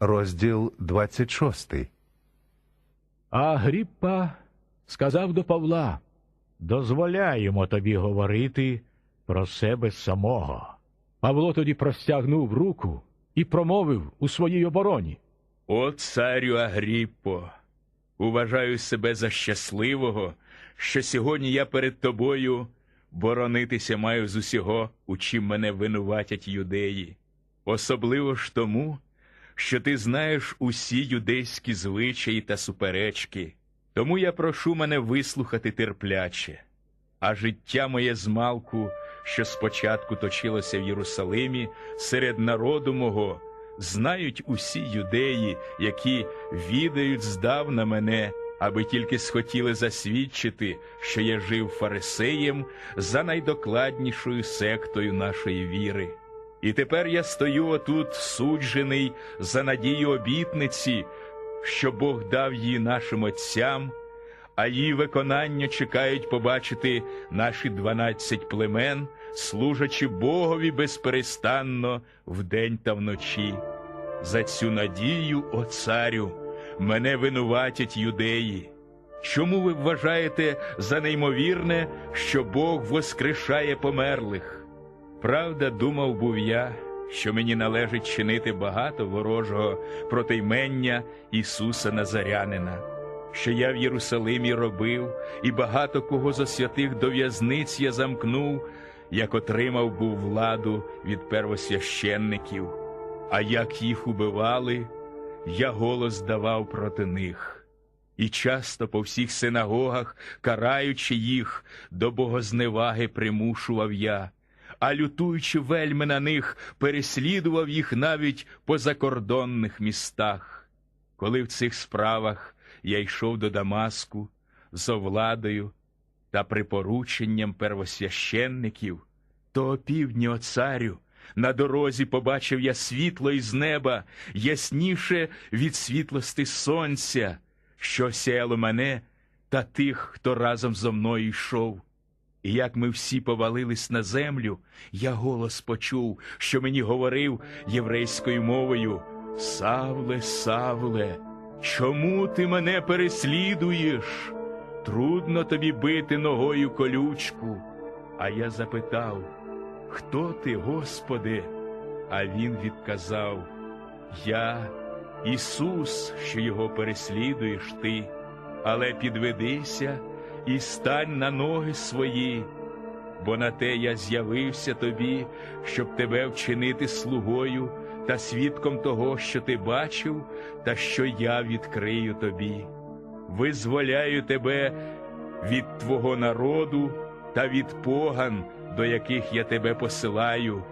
розділ 26. А Гріппа сказав до Павла, дозволяємо тобі говорити про себе самого. Павло тоді простягнув руку і промовив у своїй обороні. О, царю Агріппо, уважаю себе за щасливого, що сьогодні я перед тобою боронитися маю з усього, у чим мене винуватять юдеї. Особливо ж тому, що ти знаєш усі юдейські звичаї та суперечки. Тому я прошу мене вислухати терпляче. А життя моє змалку, що спочатку точилося в Єрусалимі, серед народу мого, знають усі юдеї, які відають здавна мене, аби тільки схотіли засвідчити, що я жив фарисеєм за найдокладнішою сектою нашої віри. І тепер я стою отут, суджений за надію обітниці, що Бог дав її нашим отцям, а її виконання чекають побачити наші дванадцять племен, служачи Богові безперестанно вдень та вночі. За цю надію, о царю, мене винуватять юдеї. Чому ви вважаєте за неймовірне, що Бог воскрешає померлих? Правда, думав був я, що мені належить чинити багато ворожого протиймення Ісуса Назарянина, що я в Єрусалимі робив, і багато кого зо святих до в'язниць я замкнув, як отримав був владу від первосвященників, а як їх убивали, я голос давав проти них. І часто по всіх синагогах, караючи їх, до богозневаги примушував я, а лютуючи вельми на них, переслідував їх навіть по закордонних містах. Коли в цих справах я йшов до Дамаску з овладою та припорученням первосвященників, то опівдні, о царю, на дорозі побачив я світло із неба, ясніше від світлости сонця, що сяяло мене та тих, хто разом зо мною йшов. І як ми всі повалились на землю, я голос почув, що мені говорив єврейською мовою Савле, Савле, чому ти мене переслідуєш? Трудно тобі бити ногою колючку. А я запитав, Хто ти, Господи? А він відказав, Я Ісус, що його переслідуєш ти, але підведися і стань на ноги свої, бо на те я з'явився тобі, щоб тебе вчинити слугою та свідком того, що ти бачив, та що я відкрию тобі. Визволяю тебе від твого народу та від поган, до яких я тебе посилаю,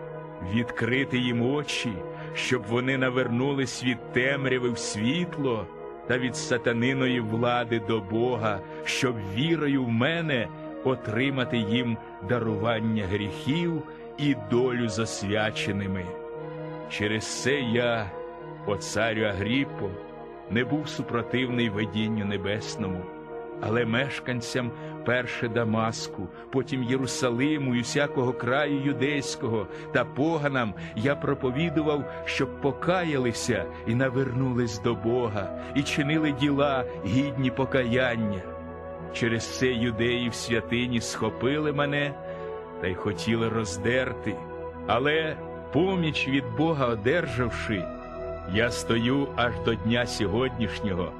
відкрити їм очі, щоб вони навернулись від темряви в світло та від сатаниної влади до Бога, щоб вірою в мене отримати їм дарування гріхів і долю засвяченими. Через це я, о царю Агріппо, не був супротивний видінню небесному, але мешканцям перше Дамаску, потім Єрусалиму і всякого краю юдейського та поганам я проповідував, щоб покаялися і навернулись до Бога, і чинили діла гідні покаяння. Через це юдеї в святині схопили мене та й хотіли роздерти, але поміч від Бога одержавши, я стою аж до дня сьогоднішнього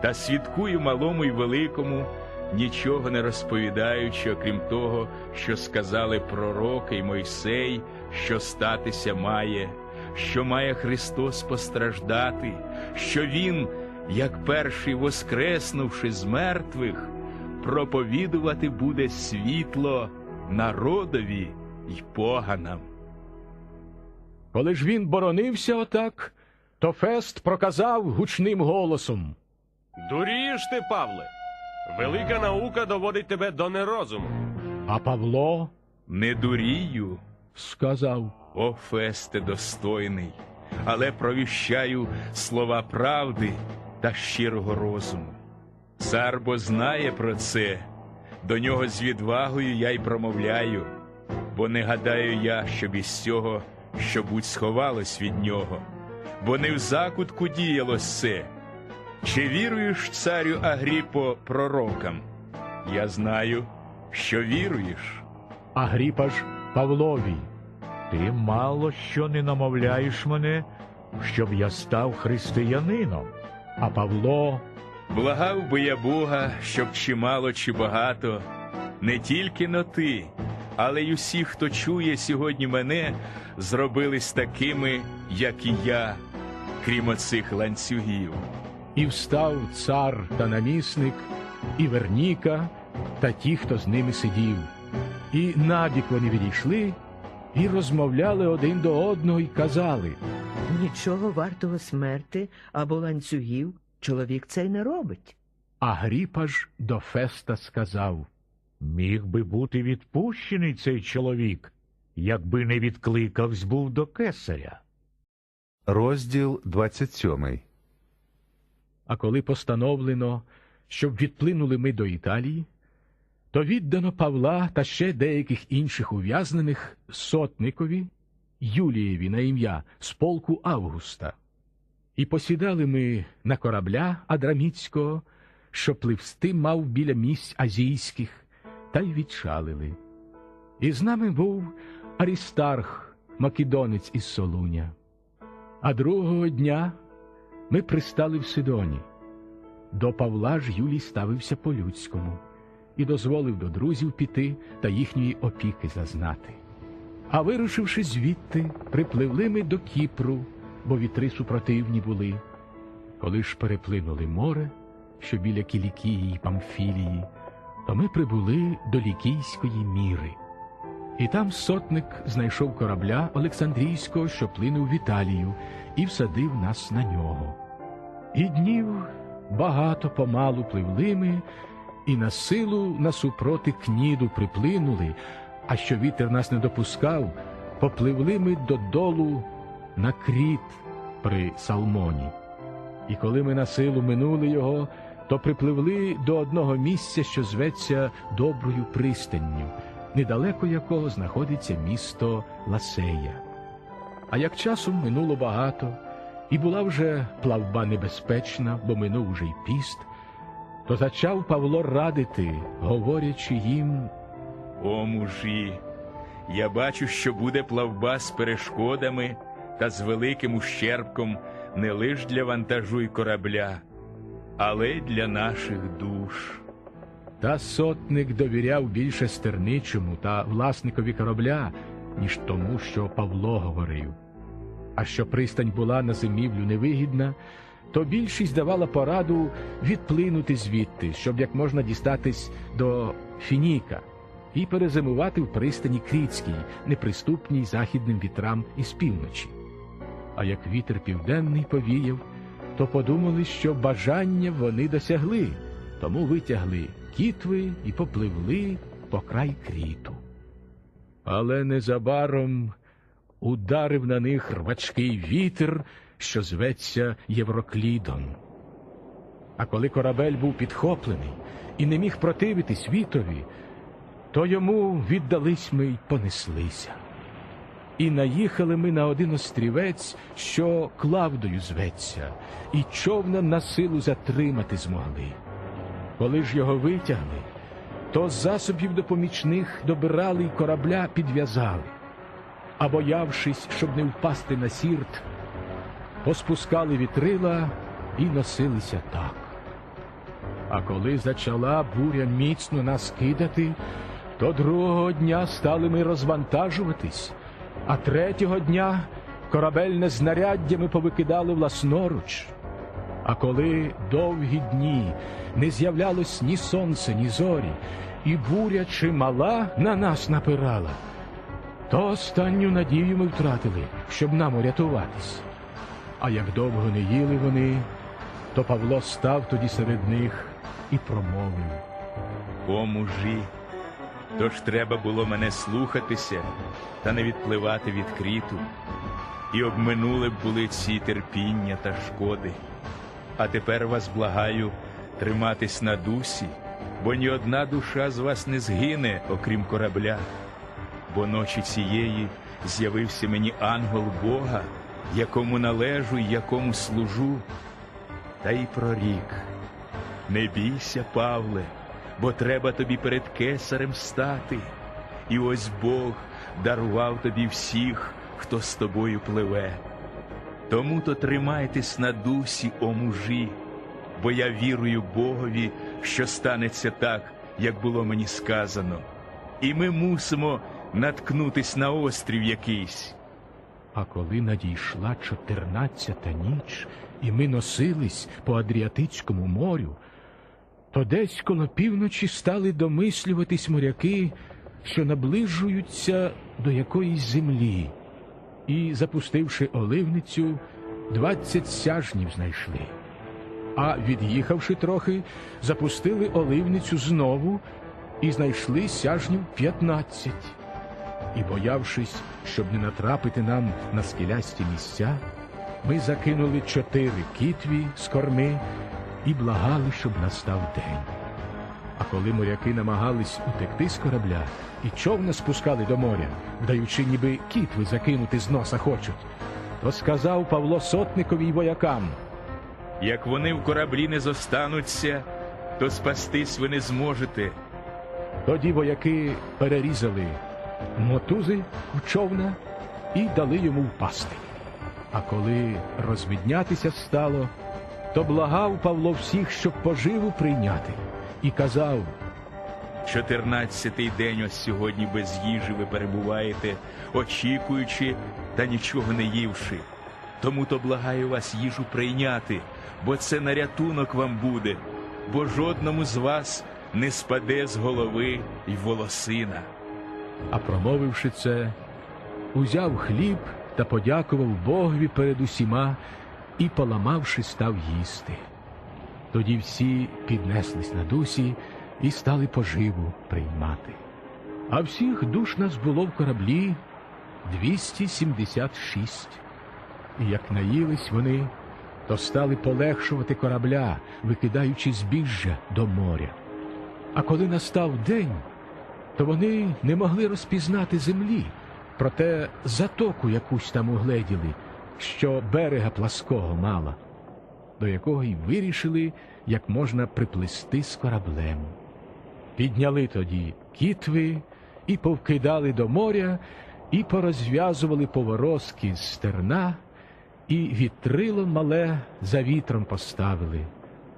та свідкую малому й великому, нічого не розповідаючи, окрім того, що сказали пророки й Мойсей, що статися має, що має Христос постраждати, що Він, як перший воскреснувши з мертвих, проповідувати буде світло народові й поганам. Коли ж він боронився отак, то Фест проказав гучним голосом. Дурієш ти, Павле. Велика наука доводить тебе до нерозуму. А Павло Не дурію, сказав. о фесте достойний, але провіщаю слова правди та щирого розуму. Цар бо знає про це, до нього з відвагою я й промовляю, бо не гадаю я, щоб із цього що будь сховалось від нього. бо не в закутку діяло все. Чи віруєш, царю Агріпо, пророкам? Я знаю, що віруєш. Агріпа ж Павлові. Ти мало що не намовляєш мене, щоб я став християнином. А Павло Благав би я Бога, щоб чи мало, чи багато, не тільки но ти, але й усі, хто чує сьогодні мене, зробились такими, як і я, крім оцих ланцюгів. І встав цар та намісник, і Верніка, та ті, хто з ними сидів. І набік вони відійшли, і розмовляли один до одного, і казали. Нічого вартого смерти або ланцюгів чоловік цей не робить. Агріпа ж до Феста сказав. Міг би бути відпущений цей чоловік, якби не відкликавсь був до кесаря. Розділ 27. А коли постановлено, щоб відплинули ми до Італії, то віддано Павла та ще деяких інших ув'язнених сотникові Юлієві на ім'я з полку Августа. І посідали ми на корабля Адраміцького, що пливсти мав біля місць азійських, та й відчалили. І з нами був Арістарх, македонець із Солуня. А другого дня ми пристали в Сидоні. До Павла ж Юлій ставився по-людському і дозволив до друзів піти та їхньої опіки зазнати. А вирушивши звідти, припливли ми до Кіпру, бо вітри супротивні були. Коли ж переплинули море, що біля Кілікії й Памфілії, то ми прибули до Лікійської міри. І там сотник знайшов корабля Олександрійського, що плинув в Італію, і всадив нас на нього. І днів багато помалу пливли ми, і на силу насупроти кніду приплинули, а що вітер нас не допускав, попливли ми додолу на кріт при Салмоні. І коли ми на силу минули його, то припливли до одного місця, що зветься Доброю пристанню, недалеко якого знаходиться місто Ласея. А як часом минуло багато, і була вже плавба небезпечна, бо минув уже й піст, то зачав Павло радити, говорячи їм, О, мужі, я бачу, що буде плавба з перешкодами та з великим ущербком не лиш для вантажу й корабля, але й для наших душ. Та сотник довіряв більше стерничому та власникові корабля, ніж тому, що Павло говорив. А що пристань була на зимівлю невигідна, то більшість давала пораду відплинути звідти, щоб як можна дістатись до Фініка і перезимувати в пристані Крітській, неприступній західним вітрам із півночі. А як вітер південний повіяв, то подумали, що бажання вони досягли, тому витягли кітви і попливли по край кріту. Але незабаром ударив на них рвачкий вітер, що зветься Євроклідон. А коли корабель був підхоплений і не міг противитись вітрові, то йому віддались ми й понеслися. І наїхали ми на один острівець, що Клавдою зветься, і човна на силу затримати змогли. Коли ж його витягли, то засобів допомічних добирали й корабля підв'язали, а боявшись, щоб не впасти на сірт, поспускали вітрила і носилися так. А коли зачала буря міцно нас кидати, то другого дня стали ми розвантажуватись, а третього дня корабельне знаряддя ми повикидали власноруч. А коли довгі дні не з'являлось ні сонце, ні зорі, і буря чимала на нас напирала, то останню надію ми втратили, щоб нам урятуватись. А як довго не їли вони, то Павло став тоді серед них і промовив. О, мужі, тож треба було мене слухатися та не відпливати від кріту, і обминули б були ці терпіння та шкоди. А тепер вас благаю триматись на дусі, бо ні одна душа з вас не згине, окрім корабля. Бо ночі цієї з'явився мені ангел Бога якому належу й якому служу, та й прорік. Не бійся, Павле, бо треба тобі перед кесарем стати. І ось Бог дарував тобі всіх, хто з тобою пливе. Тому то тримайтесь на дусі, о мужі, бо я вірую Богові, що станеться так, як було мені сказано. І ми мусимо наткнутись на острів якийсь. А коли надійшла чотирнадцята ніч, і ми носились по Адріатичському морю, то десь коло півночі стали домислюватись моряки, що наближуються до якоїсь землі, і, запустивши оливницю, двадцять сяжнів знайшли. А від'їхавши трохи, запустили оливницю знову і знайшли сяжнів п'ятнадцять. І, боявшись, щоб не натрапити нам на скелясті місця, ми закинули чотири кітві з корми і благали, щоб настав день. А коли моряки намагались утекти з корабля і човна спускали до моря, вдаючи, ніби кітви закинути з носа хочуть, то сказав Павло сотникові й воякам. Як вони в кораблі не зостануться, то спастись ви не зможете. Тоді вояки перерізали мотузи в човна і дали йому впасти. А коли розвіднятися стало, то благав Павло всіх, щоб поживу прийняти, і казав, Чотирнадцятий день ось сьогодні без їжі ви перебуваєте, очікуючи та нічого не ївши. Тому то благаю вас їжу прийняти, бо це на рятунок вам буде, бо жодному з вас не спаде з голови й волосина. а промовивши це, узяв хліб та подякував Богові перед усіма і, поламавши, став їсти. Тоді всі піднеслись на дусі і стали поживу приймати. А всіх душ нас було в кораблі 276. І як наїлись вони, то стали полегшувати корабля, викидаючи збіжжя до моря. А коли настав день, то вони не могли розпізнати землі, проте затоку якусь там угледіли, що берега плаского мала, до якого й вирішили, як можна приплисти з кораблем. Підняли тоді кітви і повкидали до моря, і порозв'язували поворозки з стерна, і вітрило мале за вітром поставили,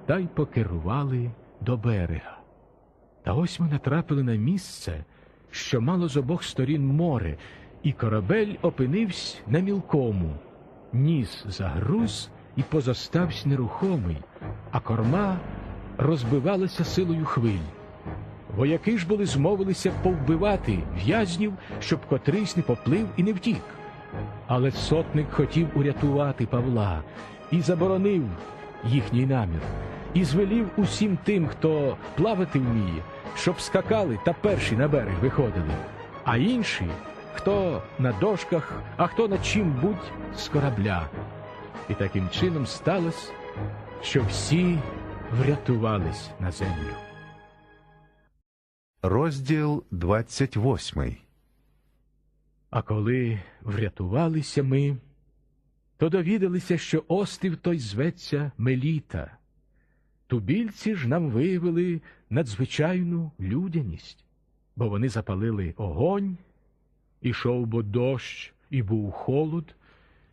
та й покерували до берега. Та ось ми натрапили на місце, що мало з обох сторін море, і корабель опинився на мілкому. Ніс загруз і позостався нерухомий, а корма розбивалася силою хвиль. Вояки ж були змовилися повбивати в'язнів, щоб котрийсь не поплив і не втік. Але сотник хотів урятувати Павла і заборонив їхній намір, і звелів усім тим, хто плавати вміє, щоб скакали та перші на берег виходили, а інші, хто на дошках, а хто на чим будь з корабля. І таким чином сталося, що всі врятувались на землю. Розділ 28. А коли врятувалися ми, то довідалися, що острів той зветься Меліта. Тубільці ж нам виявили надзвичайну людяність, бо вони запалили огонь, ішов бо дощ, і був холод,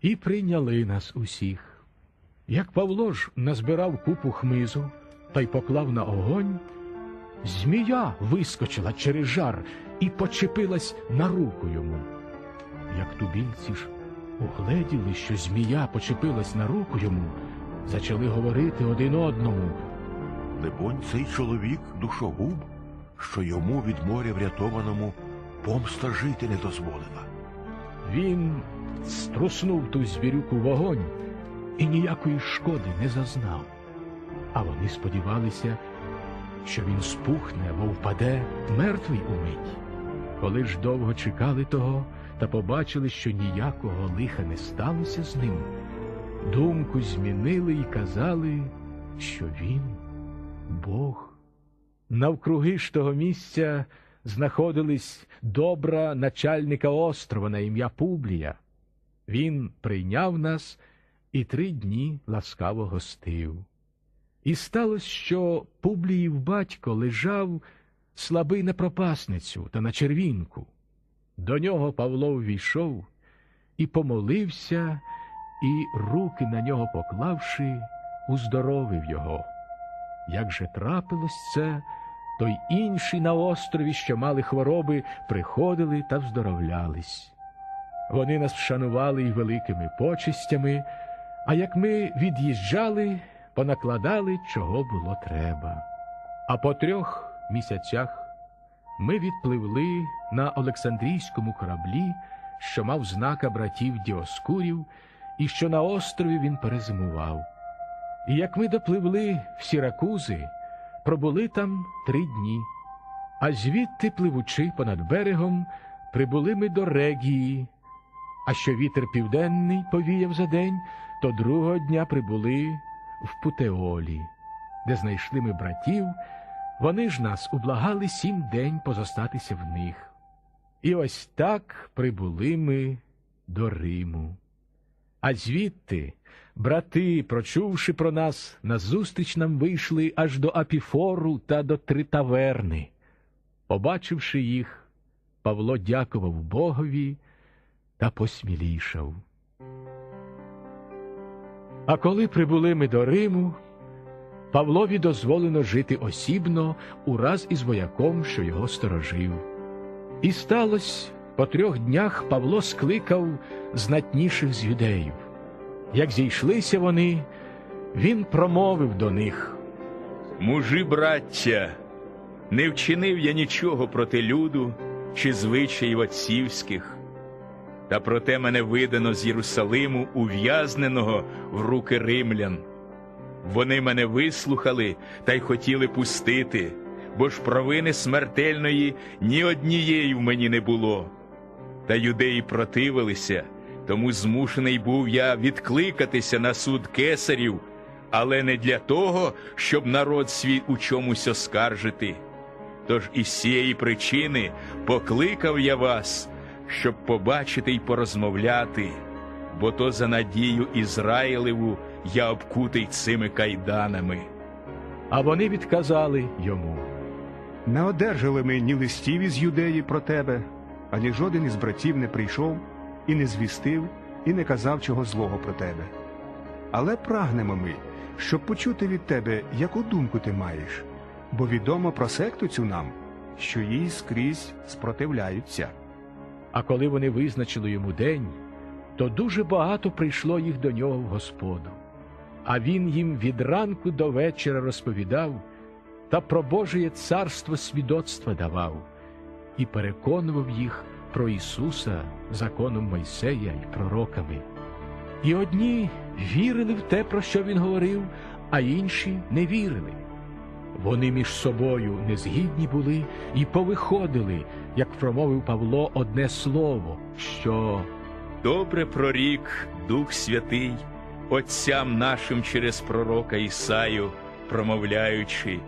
і прийняли нас усіх. Як Павло ж назбирав купу хмизу та й поклав на огонь, змія вискочила через жар і почепилась на руку йому. Як тубільці ж угледіли, що змія почепилась на руку йому, зачали говорити один одному. Либонь, цей чоловік душогуб, що йому від моря врятованому помста жити не дозволила. Він струснув ту звірюку вогонь і ніякої шкоди не зазнав. А вони сподівалися, що він спухне або впаде мертвий умить. Коли ж довго чекали того та побачили, що ніякого лиха не сталося з ним, думку змінили і казали, що він Бог. Навкруги ж того місця знаходились добра начальника острова на ім'я Публія. Він прийняв нас і три дні ласкаво гостив. І сталося, що Публіїв батько лежав слабий на пропасницю та на червінку. До нього Павло ввійшов і помолився, і, руки на нього поклавши, уздоровив його. Як же трапилось це, то й інші на острові, що мали хвороби, приходили та вздоровлялись. Вони нас вшанували й великими почестями, а як ми від'їжджали, понакладали, чого було треба. А по трьох місяцях ми відпливли на Олександрійському кораблі, що мав знака братів Діоскурів, і що на острові він перезимував. І як ми допливли в Сіракузи, пробули там три дні, а звідти, пливучи понад берегом, прибули ми до Регії. А що вітер південний повіяв за день, то другого дня прибули в Путеолі, де знайшли ми братів, вони ж нас ублагали сім день позостатися в них. І ось так прибули ми до Риму. А звідти брати, прочувши про нас, назустріч нам вийшли аж до Апіфору та до Тритаверни. Побачивши їх, Павло дякував Богові та посмілішав. А коли прибули ми до Риму, Павлові дозволено жити осібно ураз із вояком, що його сторожив. І сталося, по трьох днях Павло скликав знатніших з юдеїв. Як зійшлися вони, він промовив до них. Мужі, браття, не вчинив я нічого проти люду чи звичаїв отцівських, та проте мене видано з Єрусалиму ув'язненого в руки римлян. Вони мене вислухали та й хотіли пустити, бо ж провини смертельної ні однієї в мені не було. Та юдеї противилися, тому змушений був я відкликатися на суд кесарів, але не для того, щоб народ свій у чомусь оскаржити. Тож із цієї причини покликав я вас, щоб побачити й порозмовляти, бо то за надію Ізраїлеву я обкутий цими кайданами. А вони відказали йому. Не одержали ми ні листів із юдеї про тебе, ані жоден із братів не прийшов і не звістив, і не казав чого злого про тебе. Але прагнемо ми, щоб почути від тебе, яку думку ти маєш, бо відомо про секту цю нам, що їй скрізь спротивляються. А коли вони визначили йому день, то дуже багато прийшло їх до нього в Господу. А він їм від ранку до вечора розповідав та про Божеє царство свідоцтва давав і переконував їх про Ісуса законом Мойсея й пророками. І одні вірили в те, про що він говорив, а інші не вірили. Вони між собою незгідні були і повиходили, як промовив Павло одне слово, що Добре прорік Дух Святий, Отцям нашим через пророка Ісаю, промовляючи,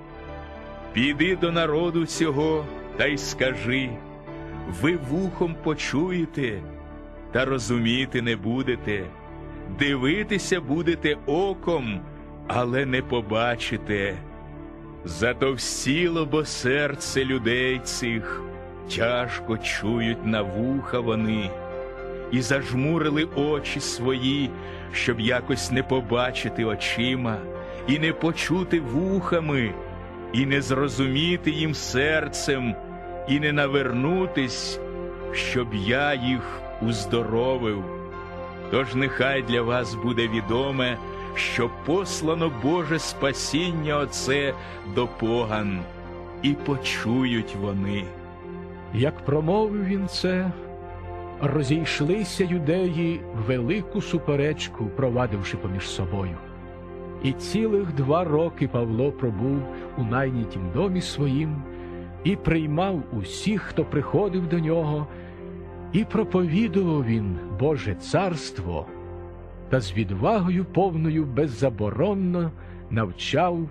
піди до народу цього та й скажи, ви вухом почуєте, та розуміти не будете, дивитися будете оком, але не побачите. Затовстіло бо серце людей цих, тяжко чують на вуха вони і зажмурили очі свої, щоб якось не побачити очима, і не почути вухами, і не зрозуміти їм серцем, і не навернутись, щоб я їх уздоровив. Тож нехай для вас буде відоме, що послано Боже спасіння Оце до поган, і почують вони. Як промовив він це, розійшлися юдеї велику суперечку, провадивши поміж собою. І цілих два роки Павло пробув у найнятім домі своїм і приймав усіх, хто приходив до нього, і проповідував він Боже царство та з відвагою повною беззаборонно навчав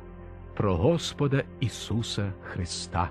про Господа Ісуса Христа.